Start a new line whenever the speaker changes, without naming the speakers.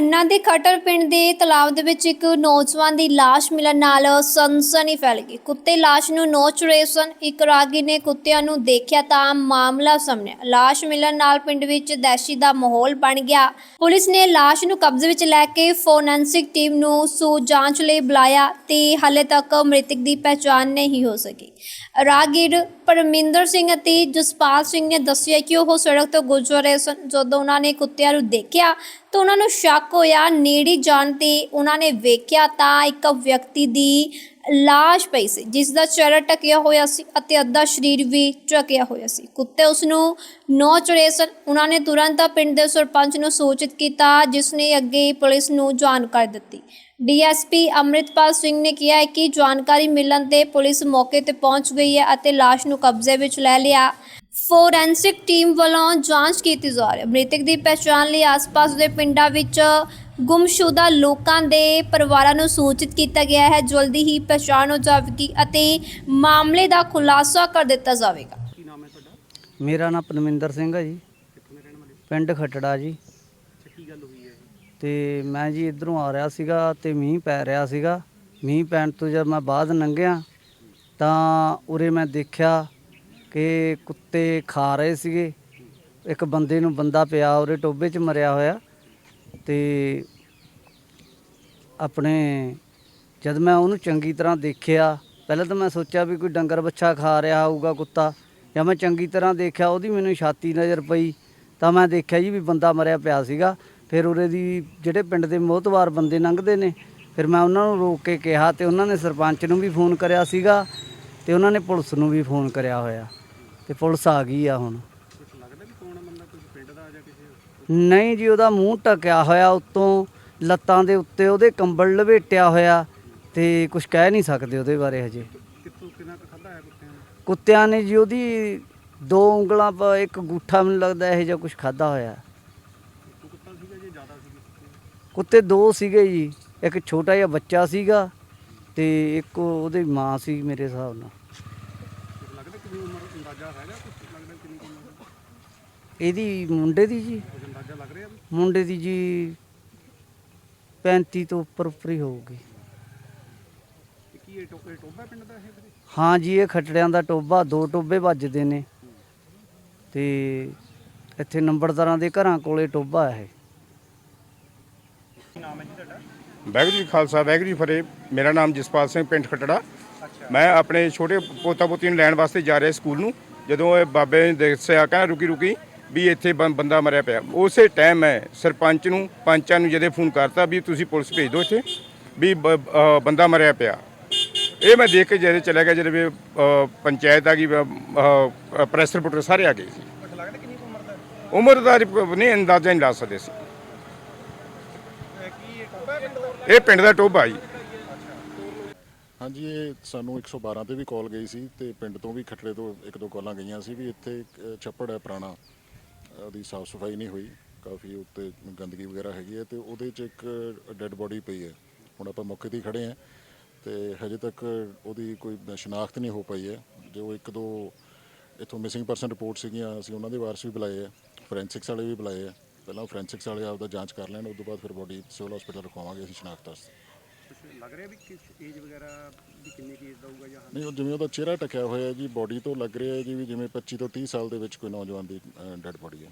ਖੰਨਾ ਦੇ ਖਟਰ ਪਿੰਡ ਦੇ ਤਲਾਬ ਦੇ ਵਿੱਚ ਇੱਕ ਨੌਜਵਾਨ ਦੀ ਲਾਸ਼ ਮਿਲਣ ਨਾਲ ਸਨਸਨੀ ਫੈਲ ਗਈ। ਕੁੱਤੇ ਲਾਸ਼ ਨੂੰ ਨੋਚ ਰਹੇ ਸਨ। ਇੱਕ ਰਾਗੀ ਨੇ ਕੁੱਤਿਆਂ ਨੂੰ ਦੇਖਿਆ ਤਾਂ ਮਾਮਲਾ ਸਾਹਮਣੇ ਆਇਆ। ਲਾਸ਼ ਮਿਲਣ ਨਾਲ ਪਿੰਡ ਵਿੱਚ ਦਹਿਸ਼ਤ ਦਾ ਮਾਹੌਲ ਬਣ ਗਿਆ। ਪੁਲਿਸ ਨੇ ਲਾਸ਼ ਨੂੰ ਕਬਜ਼ੇ ਵਿੱਚ ਲੈ ਕੇ ਫੋਰੈਂਸਿਕ ਟੀਮ ਨੂੰ ਸੂ ਜਾਂਚ ਲਈ ਬੁਲਾਇਆ ਤੇ ਹਾਲੇ ਤੱਕ ਮ੍ਰਿਤਕ ਦੀ ਪਛਾਣ ਨਹੀਂ ਹੋ ਸਕੀ। ਰਾਗੀਰ ਪਰਮਿੰਦਰ ਸਿੰਘ ਅਤੇ ਜਸਪਾਲ ਸਿੰਘ ਨੇ ਦੱਸਿਆ ਕਿ ਉਹ ਸੜਕ ਤੋਂ ਗੁਜ਼ਰ ਰਹੇ ਸਨ। ਜਦੋਂ ਉਹਨਾਂ ਨੇ ਕੁੱਤਿਆਂ ਨੂੰ ਦੇਖਿਆ ਤਾਂ ਉਹਨਾਂ ਨੂੰ ਸ਼ੱਕ ਹੋਇਆ। ਨੇੜੇ ਜਾਣ ਤੇ ਉਹਨਾਂ ਨੇ ਵੇਖਿਆ ਤਾਂ ਇੱਕ ਵਿਅਕਤੀ ਦੀ ਲਾਸ਼ ਪਈ ਸੀ ਜਿਸ ਦਾ ਚਿਹਰਾ ਟਕਿਆ ਹੋਇਆ ਸੀ ਅਤੇ ਅੱਧਾ ਸਰੀਰ ਵੀ ਢਕਿਆ ਹੋਇਆ ਸੀ। ਕੁੱਤੇ ਉਸ ਨੂੰ ਨੋਚ ਰਹੇ ਸਨ। ਉਹਨਾਂ ਨੇ ਤੁਰੰਤ ਪਿੰਡ ਦੇ ਸਰਪੰਚ ਨੂੰ ਸੂਚਿਤ ਕੀਤਾ ਜਿਸ ਨੇ ਅੱਗੇ ਪੁਲਿਸ ਨੂੰ ਜਾਣਕਾਰੀ ਦਿੱਤੀ। ਡੀਐਸਪੀ ਅੰਮ੍ਰਿਤਪਾਲ ਸਿੰਘ ਨੇ ਕਿਹਾ ਹੈ ਕਿ ਜਾਣਕਾਰੀ ਮਿਲਣ ਤੇ ਪੁਲਿਸ ਮੌਕੇ ਤੇ ਪਹੁੰਚ ਗਈ ਹੈ ਅਤੇ ਲਾਸ਼ ਨੂੰ ਕਬਜ਼ੇ ਵਿੱਚ ਲੈ ਲਿਆ। ਫੋਰੈਂਸਿਕ ਟੀਮ ਵੱਲੋਂ ਜਾਂਚ ਕੀਤੀ ਜਾ ਰਹੀ ਹੈ। ਮ੍ਰਿਤਕ ਦੀ ਪਛਾਣ ਲਈ ਆਸ-ਪਾਸ ਦੇ ਪਿੰਡਾਂ ਵਿੱਚ ਗੁੰਮਸ਼ੁਦਾ ਲੋਕਾਂ ਦੇ ਪਰਿਵਾਰਾਂ ਨੂੰ ਸੂਚਿਤ ਕੀਤਾ ਗਿਆ ਹੈ। ਜਲਦੀ ਹੀ ਪਛਾਣ ਹੋ ਜਾਵੇਗੀ ਅਤੇ ਮਾਮਲੇ ਦਾ ਖੁਲਾਸਾ ਕਰ ਦਿੱਤਾ ਜਾਵੇਗਾ।
ਕੀ ਨਾਮ ਹੈ ਤੁਹਾਡਾ?
ਮੇਰਾ ਨਾਮ ਪਰਮਿੰਦਰ ਸਿੰਘ ਹੈ ਜੀ।
ਕਿੱਥੋਂ ਦੇ ਰਹਿਣ ਵਾਲੇ
ਪਿੰਡ ਖੱਟੜਾ ਜੀ।
ਅੱਛਾ ਕੀ ਗੱਲ ਹੋਈ ਹੈ ਇਹ?
ਤੇ ਮੈਂ ਜੀ ਇਧਰੋਂ ਆ ਰਿਹਾ ਸੀਗਾ ਤੇ ਮੀਂਹ ਪੈ ਰਿਹਾ ਸੀਗਾ। ਮੀਂਹ ਪੈਣ ਤੋਂ ਜਦ ਮੈਂ ਬਾਅਦ ਲੰਘਿਆ ਤਾਂ ਉਰੇ ਮੈਂ ਦੇਖਿਆ ਕਿ ਕੁੱਤੇ ਖਾ ਰਹੇ ਸੀਗੇ। ਇੱਕ ਬੰਦੇ ਨੂੰ ਬੰਦਾ ਪਿਆ ਉਰੇ ਟੋਬੇ 'ਚ ਮਰਿਆ ਹੋਇਆ। ਤੇ ਆਪਣੇ ਜਦ ਮੈਂ ਉਹਨੂੰ ਚੰਗੀ ਤਰ੍ਹਾਂ ਦੇਖਿਆ, ਪਹਿਲਾਂ ਤਾਂ ਮੈਂ ਸੋਚਿਆ ਵੀ ਕੋਈ ਡੰਗਰ ਬੱਛਾ ਖਾ ਰਿਹਾ ਹੋਊਗਾ, ਕੁੱਤਾ। ਜਾਂ ਮੈਂ ਚੰਗੀ ਤਰ੍ਹਾਂ ਦੇਖਿਆ, ਉਹਦੀ ਮੈਨੂੰ ਛਾਤੀ ਨਜ਼ਰ ਪਈ, ਤਾਂ ਮੈਂ ਦੇਖਿਆ ਜੀ ਵੀ ਬੰਦਾ ਮਰਿਆ ਪਿਆ ਸੀਗਾ। ਫਿਰ ਉਰੇ ਦੀ ਜਿਹੜੇ ਪਿੰਡ ਦੇ ਮੋਹਤਵਾਰ ਬੰਦੇ ਲੰਘਦੇ ਨੇ, ਫਿਰ ਮੈਂ ਉਹਨਾਂ ਨੂੰ ਰੋਕ ਕੇ ਕਿਹਾ ਤੇ ਉਹਨਾਂ ਨੇ ਸਰਪੰਚ ਨੂੰ ਵੀ ਫੋਨ ਕਰਿਆ ਸੀਗਾ ਤੇ ਉਹਨਾਂ ਨੇ ਪੁਲਿਸ ਨੂੰ ਵੀ ਫੋਨ ਕਰਿਆ ਹੋਇਆ। ਤੇ ਪੁਲਿਸ ਆ ਗਈ ਆ ਹੁਣ
ਕੁਝ ਲੱਗਦਾ ਵੀ ਕੌਣ ਹੈ ਬੰਦਾ ਕੋਈ ਪਿੰਡ ਦਾ ਜਾਂ ਕਿਸੇ
ਨਹੀਂ ਜੀ ਉਹਦਾ ਮੂੰਹ ਟਕਿਆ ਹੋਇਆ ਉੱਤੋਂ ਲੱਤਾਂ ਦੇ ਉੱਤੇ ਉਹਦੇ ਕੰਬਲ ਲਵੇਟਿਆ ਹੋਇਆ ਤੇ ਕੁਝ ਕਹਿ ਨਹੀਂ ਸਕਦੇ ਉਹਦੇ ਬਾਰੇ ਹਜੇ।
ਕਿੱਥੋਂ ਕਿੰਨਾ ਕੁ ਖਾਦਾ ਹੈ ਕੁੱਤਿਆਂ ਨੇ?
ਕੁੱਤਿਆਂ ਨੇ ਜੀ ਉਹਦੀ ਦੋ ਉਂਗਲਾਂ ਪਰ ਇੱਕ ਗੁੱਠਾ ਮੈਨੂੰ ਲੱਗਦਾ ਇਹ ਜਿਹਾ ਕੁਝ ਖਾਦਾ ਹੋਇਆ।
ਕੁੱਤਾ
ਦੋ ਸੀਗੇ ਜੀ ਇੱਕ ਛੋਟਾ ਜਿਹਾ ਬੱਚਾ ਸੀਗਾ ਤੇ ਇੱਕ ਉਹਦੀ ਮਾਂ ਸੀ ਮੇਰੇ ਹਿਸਾਬ ਨਾਲ।
ਕੁਝ ਲੱਗਦਾ ਕਿੰਨੀ ਉਮਰ ਅੰਦਾਜ਼ਾ ਹੈਗਾ ਕੁਝ ਲੱਗਦਾ ਕਿੰਨੀ ਕੁ ਉਮਰ? ਹੈ?
ਇਹਦੀ ਮੁੰਡੇ ਦੀ ਜੀ।
ਅੰਦਾਜ਼ਾ ਲੱਗ ਰਿਹਾ ਵੀ
ਮੁੰਡੇ ਦੀ ਜੀ 35 ਤੋਂ ਉੱਪਰ ਉੱਪਰ ਹੀ ਹੋਊਗੀ।
ਇਹ ਕੀ ਇਹ ਟੋਪੇ ਟੋਬਾ ਪਿੰਡ ਦਾ ਇਹ ਵੀਰੇ?
ਹਾਂ ਜੀ, ਇਹ ਖੱਟੜਿਆਂ ਦਾ ਟੋਬਾ ਦੋ ਟੋਬੇ ਵੱਜਦੇ ਨੇ। ਤੇ ਇੱਥੇ ਨੰਬਰਦਾਰਾਂ ਦੇ ਘਰਾਂ ਕੋਲੇ ਟੋਬਾ ਹੈ।
ਕੀ ਨਾਮ ਹੈ ਜੀ ਤੁਹਾਡਾ
ਵਾਹਿਗੁਰੂ ਜੀ ਖਾਲਸਾ, ਵਾਹਿਗੁਰੂ ਜੀ ਕੀ ਫਤਿਹ। ਮੇਰਾ ਨਾਮ ਜਸਪਾਲ ਸਿੰਘ, ਪਿੰਡ ਖਟੜਾ। ਮੈਂ ਆਪਣੇ ਛੋਟੇ ਪੋਤਾ ਪੋਤੀ ਨੂੰ ਲੈਣ ਵਾਸਤੇ ਜਾ ਰਿਹਾ ਸਕੂਲ ਨੂੰ। ਜਦੋਂ ਇਹ ਬਾਬੇ ਨੇ ਦੱਸਿਆ, ਕਹਿੰਦਾ ਰੁਕੀ ਰੁਕੀ ਵੀ ਇੱਥੇ ਬੰ- ਬੰਦਾ ਮਰਿਆ ਪਿਆ। ਉਸੇ ਟਾਈਮ ਮੈਂ ਸਰਪੰਚ ਨੂੰ ਪੰਚਾਂ ਨੂੰ ਜਦੇ ਫੋਨ ਕਰਤਾ ਵੀ ਤੁਸੀਂ ਪੁਲਿਸ ਭੇਜ ਦਿਓ ਇੱਥੇ ਵੀ ਬ- ਅ, ਬੰਦਾ ਮਰਿਆ ਪਿਆ। ਇਹ ਮੈਂ ਦੇਖ ਕੇ ਜਦੇ ਚਲਾ ਗਿਆ ਜਦ ਵੀ ਅ, ਪੰਚਾਇਤ ਆ ਗਈ ਪ੍ਰੈਸ ਰਿਪੋਰਟਰ ਸਾਰੇ ਆ ਗਏ ਸੀ।
ਲੱਗਦਾ ਕਿੰਨੀ ਕੁ ਉਮਰ ਦਾ ਹੈ?
ਉਮਰ ਦਾ ਰਿਪ- ਨਹੀਂ ਅੰਦਾਜ਼ਾ ਨਹੀਂ ਲਾ ਸਕਦੇ ਸੀ
ਇਹ ਕੀ ਇਹ ਟੋਬਾ ਪਿੰਡ ਦਾ
ਇਹ ਪਿੰਡ ਦਾ ਟੋਭਾ ਜੀ।
ਹਾਂਜੀ ਇਹ ਸਾਨੂੰ 112 ਤੇ ਵੀ ਕਾਲ ਗਈ ਸੀ ਤੇ ਪਿੰਡ ਤੋਂ ਵੀ ਖੱਟੜੇ ਤੋਂ ਇੱਕ ਦੋ ਕਾਲਾਂ ਗਈਆਂ ਸੀ ਵੀ ਇੱਥੇ ਇੱਕ, ਅ, ਛੱਪੜ ਹੈ ਪੁਰਾਣਾ। ਉਹਦੀ ਸਾਫ਼ ਸਫ਼ਾਈ ਨਹੀਂ ਹੋਈ, ਕਾਫੀ ਉੱਤੇ ਗੰਦਗੀ ਵਗੈਰਾ ਹੈਗੀ ਹੈ ਤੇ ਉਹਦੇ 'ਚ ਇੱਕ ਡੈੱਡ ਬੋਡੀ ਪਈ ਹੈ। ਹੁਣ ਆਪਾਂ ਮੌਕੇ ਤੇ ਹੀ ਖੜੇ ਹਾਂ ਤੇ ਹਜੇ ਤੱਕ ਉਹਦੀ ਕੋਈ ਸ਼ਨਾਖਤ ਨਹੀਂ ਹੋ ਪਈ ਹੈ। ਜੋ ਇੱਕ ਦੋ ਇਥੋਂ ਮਿਸਿੰਗ ਪਰਸਨ ਰਿਪੋਰਟ ਸੀਗੀਆਂ, ਅਸੀਂ ਉਹਨਾਂ ਦੇ ਵਾਰਸ ਵੀ ਬੁਲਾਏ ਆ ਫੋਰੈਂਸਿਕਸ ਵਾਲੇ ਵੀ ਬੁਲਾਏ ਆ ਪਹਿਲਾਂ ਫੋਰੈਂਸਿਕਸ ਵਾਲੇ ਆਪਦਾ ਜਾਂਚ ਕਰ ਲੈਣ, ਉਸ ਤੋਂ ਬਾਅਦ ਫਿਰ ਬੋਡੀ ਸਿਵਲ ਹਸਪੀਟਲ ਰਖਵਾਵਾਂਗੇ ਅਸੀਂ ਸ਼ਨਾਖਤ ਵਾਸਤੇ।
ਲੱਗ ਰਿਹਾ ਵੀ ਕਿਸ ਏਜ ਵਗੈਰਾ ਵੀ ਕਿੰਨੀ ਕੀ ਏਜ ਦਾ ਹੋਊਗਾ ਜਾਂ
ਨਹੀਂ, ਉਹ ਜਿਵੇਂ ਉਹਦਾ ਚਿਹਰਾ ਟਕਿਆ ਹੋਇਆ ਹੈ ਜੀ ਬਾਡੀ ਤੋਂ ਲੱਗ ਰਿਹਾ ਹੈ ਜੀ ਵੀ ਜਿਵੇਂ 25 ਤੋਂ 30 ਸਾਲ ਦੇ ਵਿੱਚ ਕੋਈ ਨੌਜਵਾਨ ਦੀ ਡੈਡ ਬੋਡੀ ਹੈ।